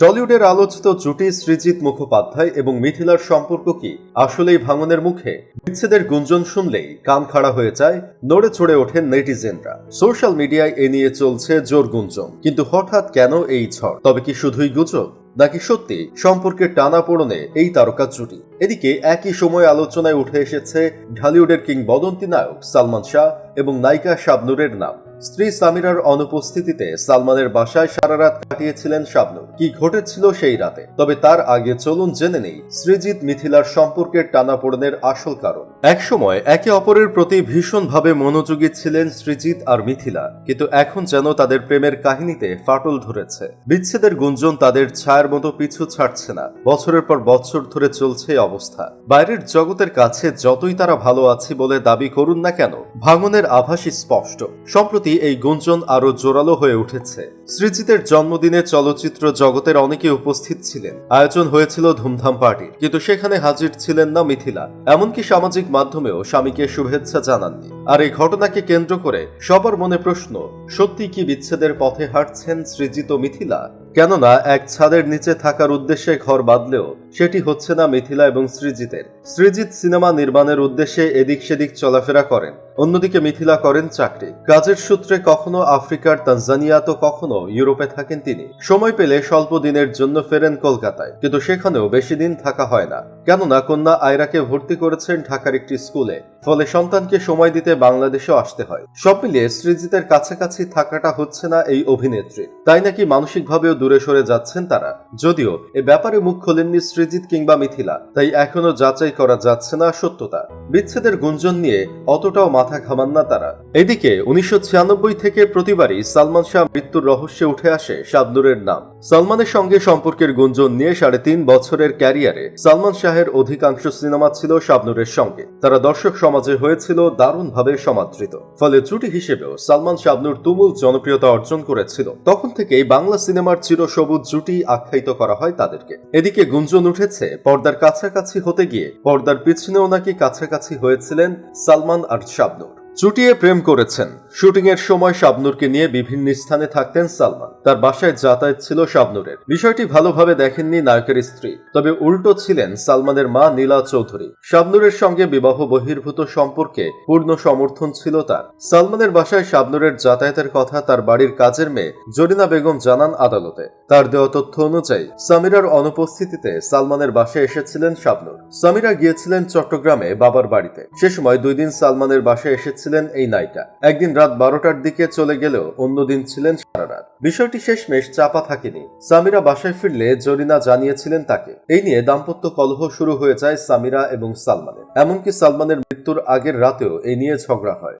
টলিউডের আলোচিত জুটি সৃজিত মুখোপাধ্যায় এবং মিথিলার সম্পর্ক কি? আসলেই ভাঙনের মুখে। বিচ্ছেদের গুঞ্জন শুনলেই কান খাড়া হয়ে যায়, নড়ে চড়ে ওঠেন নেটিজেনরা। সোশ্যাল মিডিয়ায় এ নিয়ে চলছে জোর গুঞ্জন। কিন্তু হঠাৎ কেন এই ঝড়? তবে কি শুধুই গুজব? নাকি সত্যি সম্পর্কের টানা পড়নে এই তারকা জুটি? এদিকে একই সময় আলোচনায় উঠে এসেছে ঢালিউডের কিংবদন্তি নায়ক সালমান শাহ এবং নায়িকা শাবনুরের নাম। স্ত্রী সামিরার অনুপস্থিতিতে সালমানের বাসায় সারা রাত কাটিয়েছিলেন শাবনুর। কি ঘটেছিল সেই রাতে? তবে তার আগে চলুন জেনে নেই সৃজিত মিথিলার সম্পর্কের টানাপোড়েনের আসল কারণ। একসময় একে অপরের প্রতি ভীষণভাবে মনোযোগী ছিলেন সৃজিত আর মিথিলা, কিন্তু এখন যেন তাদের প্রেমের কাহিনীতে ফাটল ধরেছে। বিচ্ছেদের গুঞ্জন তাদের ছায়ার মতো পিছু ছাড়ছে না। বছরের পর বছর ধরে চলছে অবস্থা। বাইরের জগতের কাছে যতই তারা ভালো আছে বলে দাবি করুন না কেন, ভাঙনের আভাসই স্পষ্ট। সম্প্রতি এই গুঞ্জন আরও জোরালো হয়ে উঠেছে। সৃজিতের জন্মদিনে চলচ্চিত্র জগতের অনেকে উপস্থিত ছিলেন। আয়োজন হয়েছিল ধুমধাম পার্টি কিন্তু সেখানে হাজির ছিলেন না মিথিলা। এমনকি সামাজিক মাধ্যমেও স্বামীকে শুভেচ্ছা জানাননি। আর এই ঘটনাকে কেন্দ্র করে সবার মনে প্রশ্ন, সত্যি কি বিচ্ছেদের পথে হাঁটছেন সৃজিত মিথিলা? কেননা এক ছাদের নিচে থাকার উদ্দেশ্যে ঘর বাঁধলেও সেটি হচ্ছে না মিথিলা এবং সৃজিতের। সৃজিত সিনেমা নির্মাণের উদ্দেশ্যে এদিক সেদিক চলাফেরা করেন। অন্যদিকে মিথিলা করেন চাকরি। কাজের সূত্রে কখনো আফ্রিকার তানজানিয়া তো কখনো ইউরোপে থাকেন তিনি। সময় পেলে স্বল্প দিনের জন্য ফেরেন কলকাতায়। কিন্তু সেখানেও বেশি দিন থাকা হয় না। কেননা কন্যা আয়রাকে ভর্তি করেছেন ঢাকার একটি স্কুলে। ফলে সন্তানকে সময় দিতে বাংলাদেশে আসতে হয়। সব মিলিয়ে সৃজিতের কাছাকাছি থাকাটা হচ্ছে না এই অভিনেত্রী তাই নাকি মানসিকভাবেও দূরে সরে যাচ্ছেন তারা? যদিও এ ব্যাপারে মুখ খোলেননি সৃজিত কিংবা মিথিলা। তাই এখনও যাচাই করা যাচ্ছে না সত্যতা। বিচ্ছেদের গুঞ্জন নিয়ে অতটাও মাথা ঘামান না তারা। এদিকে উনিশশো থেকে প্রতিবারই সালমান শাহ মৃত্যুর রহস্যে উঠে আসে শাবনুরের নাম। সালমানের সঙ্গে সম্পর্কের গুঞ্জন নিয়ে সাড়ে তিন বছরের ক্যারিয়ারে সালমান শাহের অধিকাংশ সিনেমা ছিল শাবনুরের সঙ্গে। তারা দর্শক সমাজে হয়েছিল দারুণভাবে সমাদৃত। ফলে জুটি হিসেবেও সালমান শাবনুর তুমুল জনপ্রিয়তা অর্জন করেছিল। তখন থেকেই বাংলা সিনেমার চিরসবুজ জুটি আখ্যায়িত করা হয় তাদেরকে। এদিকে গুঞ্জন উঠেছে পর্দার কাছাকাছি হতে গিয়ে পর্দার পিছনেও নাকি কাছাকাছি হয়েছিলেন সালমান আর শাবনুর। চুটিয়ে প্রেম করেছেন। শুটিং এর সময় শাবনুরকে নিয়ে বিভিন্ন স্থানে থাকতেন সালমান। তার বাসায় যাতায়াত ছিল শাবনুরের। বিষয়টি ভালোভাবে দেখেননি নায়কের স্ত্রী। তবে উল্টো ছিলেন সালমানের মা নীলা চৌধুরী। শাবনুরের সঙ্গে বিবাহ বহির্ভূত সম্পর্কে পূর্ণ সমর্থন ছিল তার। সালমানের বাসায় শাবনুরের যাতায়াতের কথা তার বাড়ির কাজের মেয়ে জরিনা বেগম জানান আদালতে। তার দেওয়া তথ্য অনুযায়ী সামিরার অনুপস্থিতিতে সালমানের বাসায় এসেছিলেন শাবনুর। সামিরা গিয়েছিলেন চট্টগ্রামে বাবার বাড়িতে। সে সময় দুই দিন সালমানের বাসায় এসেছিলেন এই নায়িকা। একদিন রাত বারোটার দিকে চলে গেলেও অন্যদিন ছিলেন সারা রাত। বিষয়টি শেষমেশ চাপা থাকেনি। সামিরা বাসায় ফিরলে জরিনা জানিয়েছিলেন তাকে। এই নিয়ে দাম্পত্য কলহ শুরু হয়ে যায় সামিরা এবং সালমানের। এমনকি সালমানের মৃত্যুর আগের রাতেও এই নিয়ে ঝগড়া হয়।